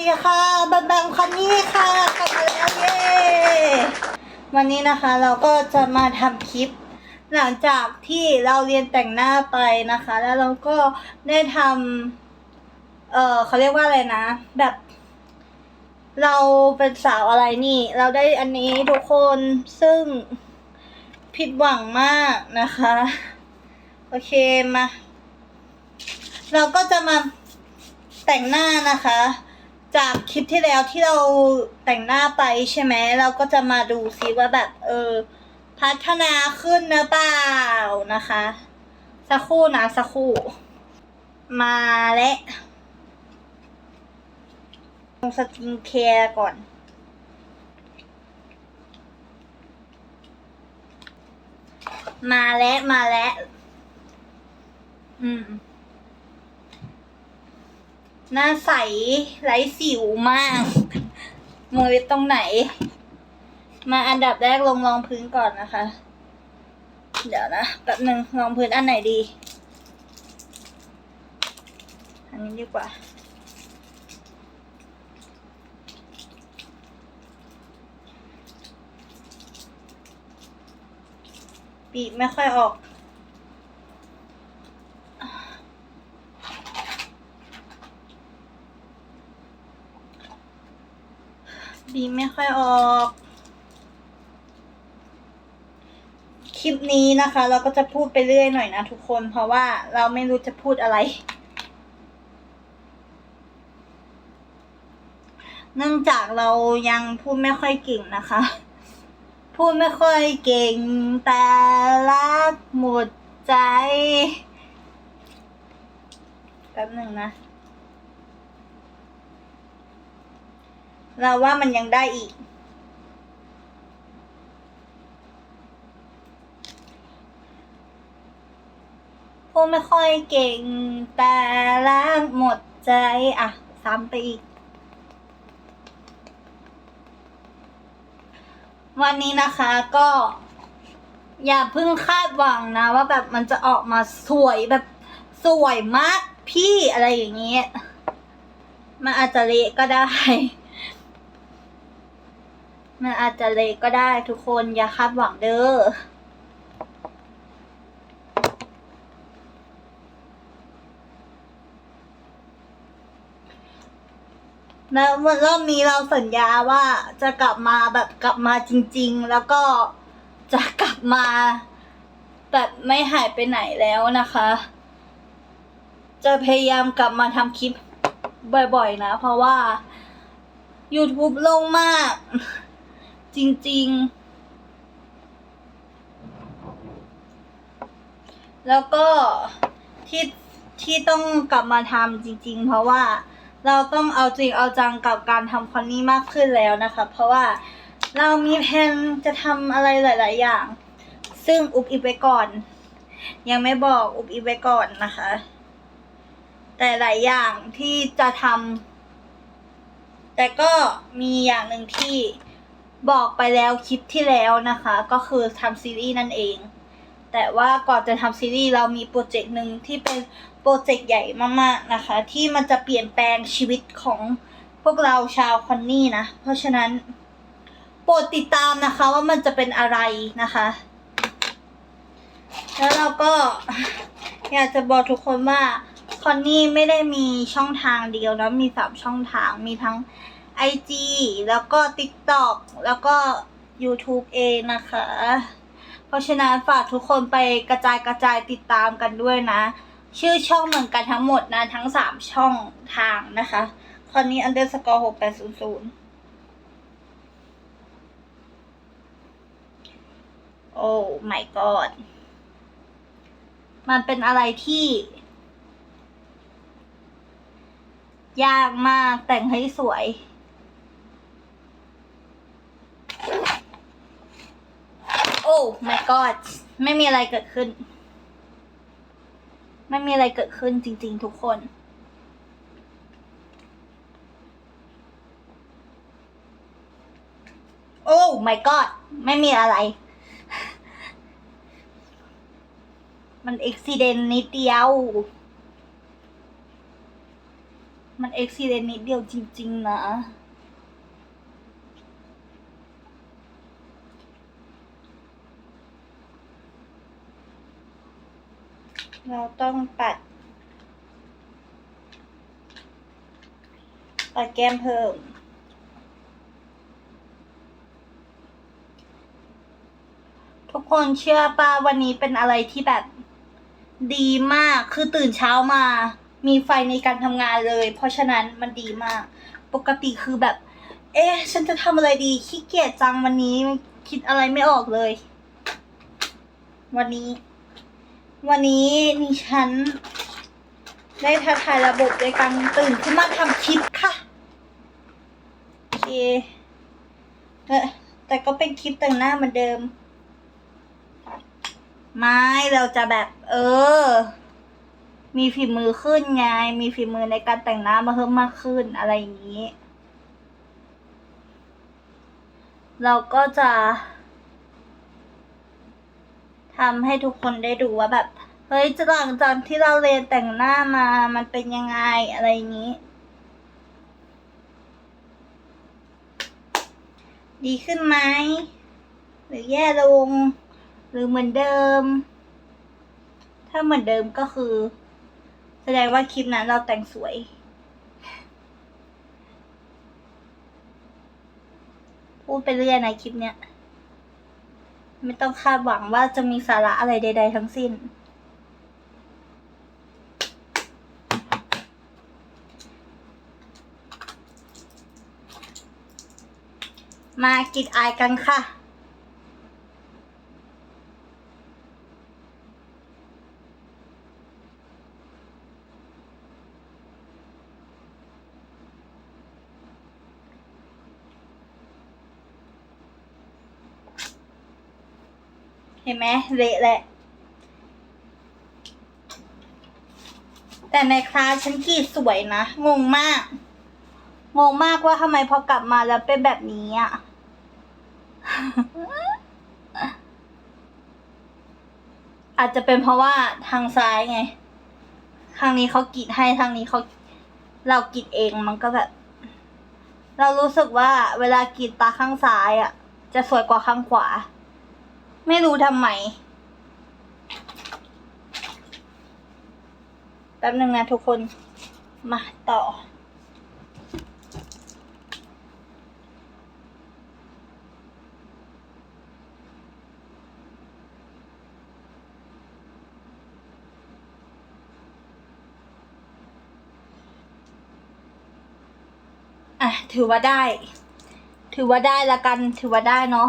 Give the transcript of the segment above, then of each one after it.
ดีค่ะบัมบัมคันนี่ค่ะกลับมาแล้วเย้วันนี้นะคะเราก็จะมาทำคลิป หลังจากที่เราเรียนแต่งหน้าไปนะคะ แล้วเราก็ได้ทำเออเขาเรียกว่าอะไรนะ แบบ เราเป็นสาวอะไรนี่ เราได้อันนี้ทุกคนซึ่งผิดหวังมากนะคะ โอเคมา เราก็จะมาแต่งหน้านะคะ จากคลิปที่แล้วที่เราแต่งหน้าไปใช่ไหมเราก็จะมาดูซิว่าแบบ เออ พัฒนาขึ้นนะเปล่านะคะ สักครู่นะสักครู่ มาและลงสกินแคร์ก่อนมาแล้วมาแล้ว อืม หน้าใสไร้สิวมากมือตรงไหน มาอันดับแรกลงรองพื้นก่อนนะคะ เดี๋ยวนะแป๊บหนึ่งรองพื้นอันไหนดี อันนี้ดีกว่าปีไม่ค่อยออก บีไม่ค่อยออก คลิปนี้นะคะ เราก็จะพูดไปเรื่อยหน่อยนะทุกคน เพราะว่าเราไม่รู้จะพูดอะไร เนื่องจากเรายังพูดไม่ค่อยเก่งนะคะ พูดไม่ค่อยเก่ง แต่รักหมดใจแป๊บหนึ่งนะ เราว่ามันยังได้อีกพูดไม่ค่อยเก่งแต่รักหมดใจ อะ ซ้ำไปอีก วันนี้นะคะก็ อย่าเพิ่งคาดหวังนะ ว่าแบบมันจะออกมาสวยแบบสวยมากพี่อะไรอย่างเงี้ยมันอาจจะเละก็ได้ มันอาจจะเละก็ได้ทุกคนอย่าคาดหวังเด้อแล้วรอบนี้เราสัญญาว่าจะกลับมาแบบกลับมาจริง ๆ แล้วก็จะกลับมาแบบไม่หายไปไหนแล้วนะคะ จะพยายามกลับมาทำคลิปบ่อยๆนะ เพราะว่า YouTube ลงมาก จริง ๆ แล้วก็ที่ที่ต้องกลับมาทำจริง ๆ เพราะว่าเราต้องเอาจริงเอาจังกับการทำคอนนี้มากขึ้นแล้วนะคะ เพราะว่าเรามีแผนจะทำอะไรหลาย ๆ อย่าง ซึ่งอุบอิบไว้ก่อน ยังไม่บอกอุบอิบไว้ก่อนนะคะ แต่หลายอย่างที่จะทำแต่ก็มีอย่างหนึ่งที่ บอกไปแล้วคลิปที่แล้วนะคะ ก็คือทำซีรีส์นั่นเอง แต่ว่าก่อนจะทำซีรีส์เรามีโปรเจกต์หนึ่งที่เป็นโปรเจกต์ใหญ่มากๆนะคะ ที่มันจะเปลี่ยนแปลงชีวิตของพวกเราชาวคอนนี่นะ เพราะฉะนั้นโปรดติดตามนะคะว่ามันจะเป็นอะไรนะคะ แล้วเราก็อยากจะบอกทุกคนว่าคอนนี่ไม่ได้มีช่องทางเดียวนะมีสามช่องทางมีทั้ง IG แล้วก็ TikTok แล้วก็ YouTube เองนะคะ เพราะฉะนั้นฝากทุกคนไปกระจายกระจายติดตามกันด้วยนะ ชื่อช่องเหมือนกันทั้งหมดนะ ทั้งสามช่องทางนะคะคอนนี้ underscore หกแปดศูนย์ศูนย์โอ้ my god มันเป็นอะไรที่ ยากมากแต่งให้สวย โอ้ my god ไม่มีอะไรเกิดขึ้น ไม่มีอะไรเกิดขึ้นจริง ๆ ทุกคน โอ้ my god ไม่มีอะไร มันอุบิเหตุนิดเดียว มันอ็กซิเดนนิดเดียวจริง ๆ นะ เราต้องปัด ปัดแก้มเพิ่ม ทุกคนเชื่อป่ะวันนี้เป็นอะไรที่แบบดีมาก คือตื่นเช้ามา มีไฟในการทำงานเลย เพราะฉะนั้นมันดีมาก ปกติคือแบบ เอ๊ะ ฉันจะทำอะไรดี ขี้เกียจจังวันนี้ คิดอะไรไม่ออกเลย วันนี้ วันนี้นี่ฉัน ได้ท้าทายระบบโดยการตื่นขึ้นมาทำคลิปค่ะ โอเคเออแต่ก็เป็นคลิปแต่งหน้าเหมือนเดิม ไม่เราจะแบบ เออ มีฝีมือขึ้นไง มีฝีมือในการแต่งหน้ามาเพิ่มมากขึ้นอะไรอย่างนี้ เราก็จะ ทำให้ทุกคนได้ดูว่าแบบ เฮ้ยจะหลังจากที่เราเรียนแต่งหน้ามามันเป็นยังไงอะไรอย่างนี้ ดีขึ้นไหม หรือแย่ลง หรือเหมือนเดิม ถ้าเหมือนเดิมก็คือ แสดงว่าคลิปนั้นเราแต่งสวยพูดไปเรื่อยในคลิปเนี้ย ไม่ต้องคาดหวังว่าจะมีสาระอะไรใด ๆ ทั้งสิ้น มากิดอายกันค่ะ ไหมเละแหละ แต่ในคลาสฉันกรีดสวยนะ งงมาก งงมากว่าทำไมพอกลับมาแล้วเป็นแบบนี้อะอาจจะเป็นเพราะว่าทางซ้ายไง ทางนี้เขากรีดให้ทางนี้เขาเรากีดเองมันก็แบบ เรารู้สึกว่าเวลากีดตาข้างซ้ายอะ จะสวยกว่าข้างขวา ไม่รู้ทำไม แป๊บหนึ่งนะทุกคน มาต่อ อะ ถือว่าได้ ถือว่าได้ละกัน ถือว่าได้เนาะ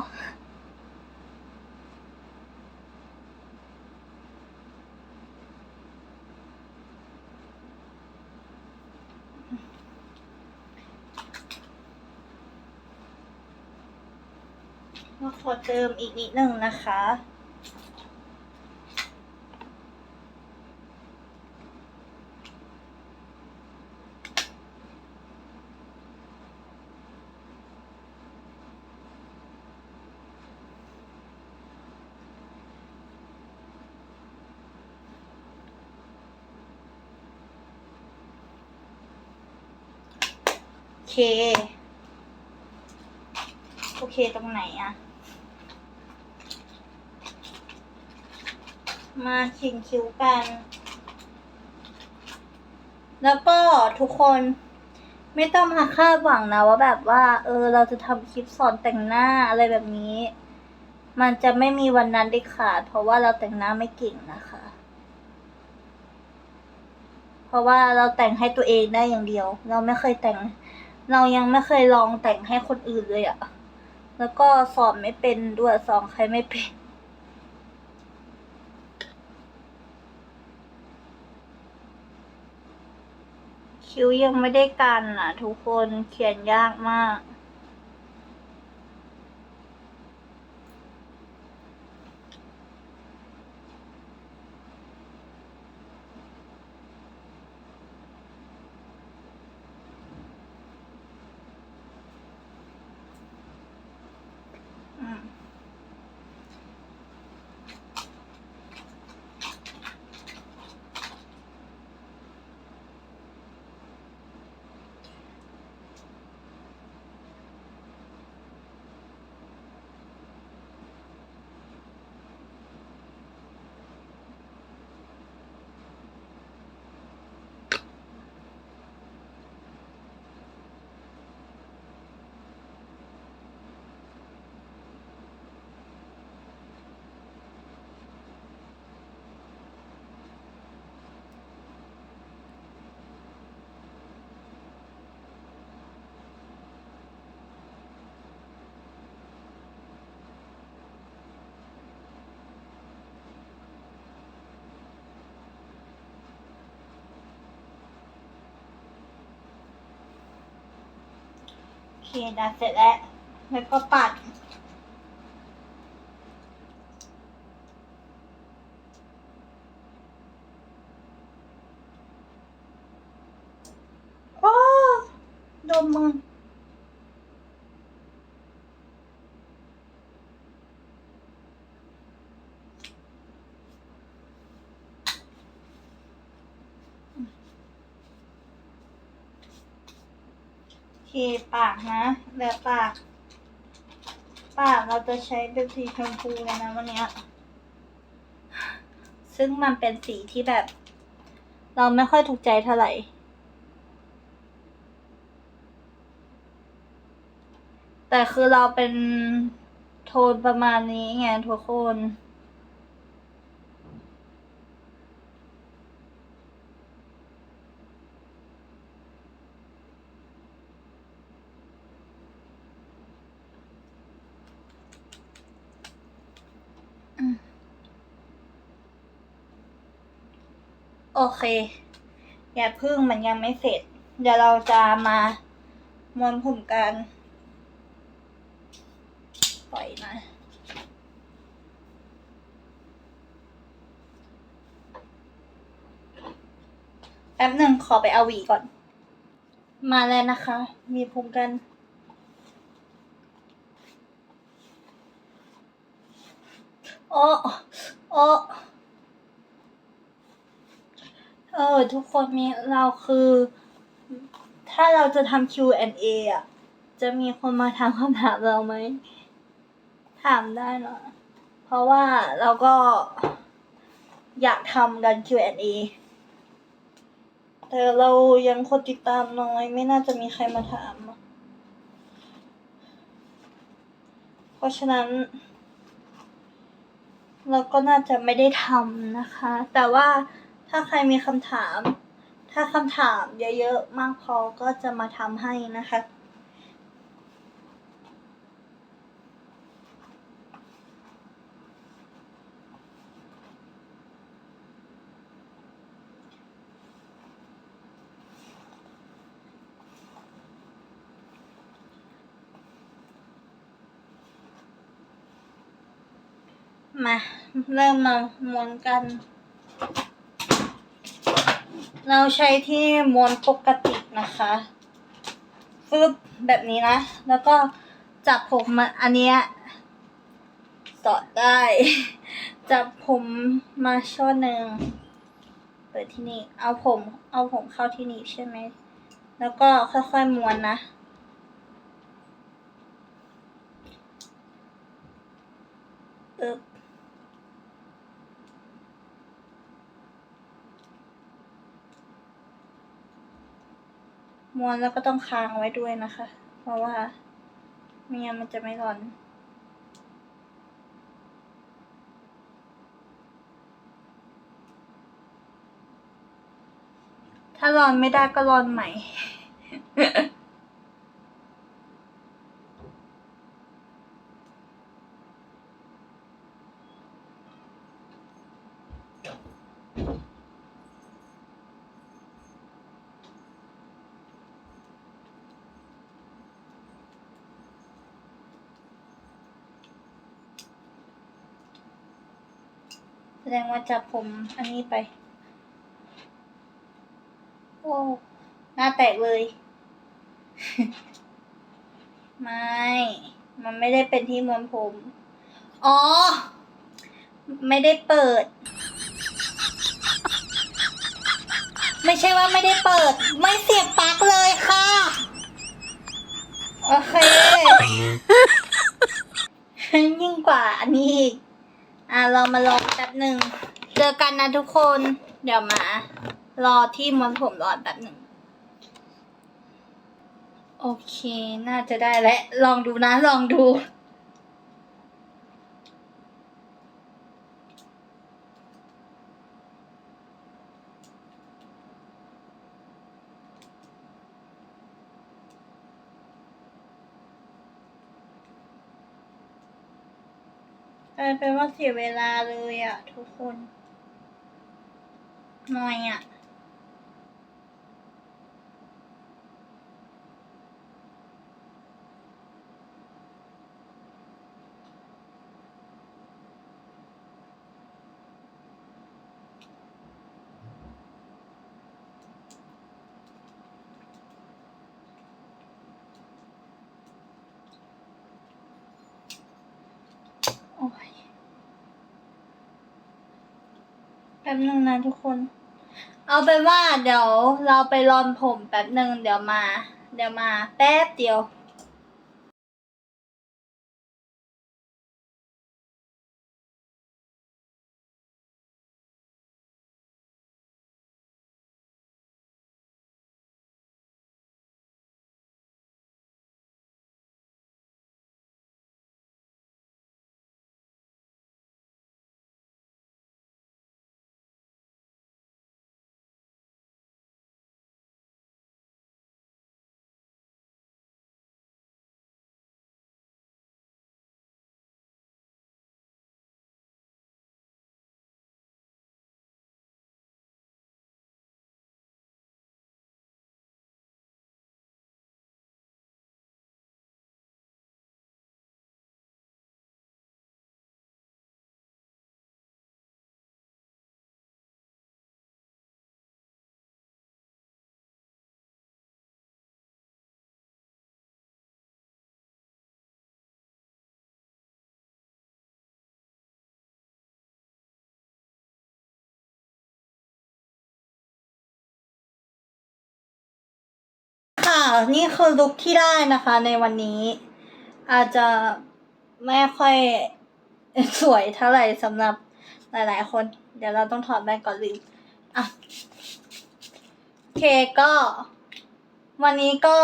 เติมอีกนิดหนึ่งนะคะ โอเค โอเคตรงไหนอะ มาเขียนคิ้วกัน แล้วก็ทุกคนไม่ต้องมาคาดหวังนะว่าแบบว่า เออ เราจะทำคลิปสอนแต่งหน้าอะไรแบบนี้ มันจะไม่มีวันนั้นได้ขาด เพราะว่าเราแต่งหน้าไม่เก่งนะคะ เพราะว่าเราแต่งให้ตัวเองได้อย่างเดียว เราไม่เคยแต่ง เรายังไม่เคยลองแต่งให้คนอื่นเลยอะแล้วก็สอนไม่เป็นด้วยสอนใครไม่เป็น คิ้วยังไม่ได้กันอะ ทุกคนเขียนยากมาก ดัดเสร็จแล้ว แล้วก็ปัดโอ้โดนมือ โอเค ปากนะ แบบปาก ปากเราจะใช้เป็นสีชมพูเลยนะวันเนี้ยซึ่งมันเป็นสีที่แบบ เราไม่ค่อยถูกใจเท่าไหร่ แต่คือเราเป็นโทนประมาณนี้ไงทุกคน โอเค อย่าพึ่งมันยังไม่เสร็จ เดี๋ยวเราจะมาม้วนผมกัน ปล่อยมาแป๊บหนึ่งขอไปเอาหวีก่อน มาแล้วนะคะ มีผมกัน โอ้ โอ้ เอทุกคนมีเราคือ ถ้าเราจะทำ Q&A อะ จะมีคนมาถามคำถามเราไหม ถามได้เนอะเพราะว่าเราก็อยากทำกัน Q&A แต่เรายังคนติดตามน้อย ไม่น่าจะมีใครมาถาม เพราะฉะนั้น เราก็น่าจะไม่ได้ทำนะคะ แต่ว่า ถ้าใครมีคำถาม ถ้าคำถามเยอะๆ มากพอก็จะมาทำให้นะคะ มา เริ่มมามวนกัน เราใช้ที่ม้วนปกตินะคะฟึบแบบนี้นะ แล้วก็จับผมมาอันเนี้ยสอดได้ จับผมมาช่อหนึ่งเปิดที่นี่ เอาผมเอาผมเข้าที่นี่ใช่ไหม แล้วก็ค่อยๆม้วนนะเอบ ม้วนแล้วก็ต้องค้างไว้ด้วยนะคะ เพราะว่าไม่งั้นมันจะไม่ร้อน ถ้าร้อนไม่ได้ก็ร้อนใหม่ แสดงว่าจับผมอันนี้ไป โอ้ หน้าแตกเลย ไม่ มันไม่ได้เป็นที่ม้วนผม อ๋อ ไม่ได้เปิด ไม่ใช่ว่าไม่ได้เปิด ไม่เสียบปลั๊กเลยค่ะ โอเค ยิ่งกว่าอันนี้อีก อะเรามาลองแป๊บหนึ่งเจอกันนะทุกคน เดี๋ยวมา รอที่มอนผมรอนแป๊บหนึ่ง โอเค น่าจะได้แล้วลองดูนะ ลองดู เป็นว่าเสียเวลาเลยอะทุกคนหน่อยอะ แป๊บนึงนะทุกคน เอาเป็นว่าเดี๋ยวเราไปรอนผมแป๊บนึงเดี๋ยวมา เดี๋ยวมาแป๊บเดียว นี่คือลุคที่ได้นะคะ ในวันนี้ อาจจะไม่ค่อยสวยเท่าไหร่สำหรับหลาย ๆ คน เดี๋ยวเราต้องถอดแว่นก่อนลืมอะโอเคก็ วันนี้ก็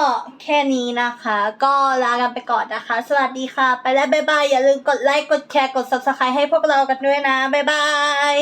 แค่นี้นะคะ ก็ลากันไปก่อนนะคะ สวัสดีค่ะ ไปแล้วบ๊ายบาย อย่าลืมกดไลค์ กดแชร์ กด subscribe ให้พวกเรากันด้วยนะ บ๊ายบาย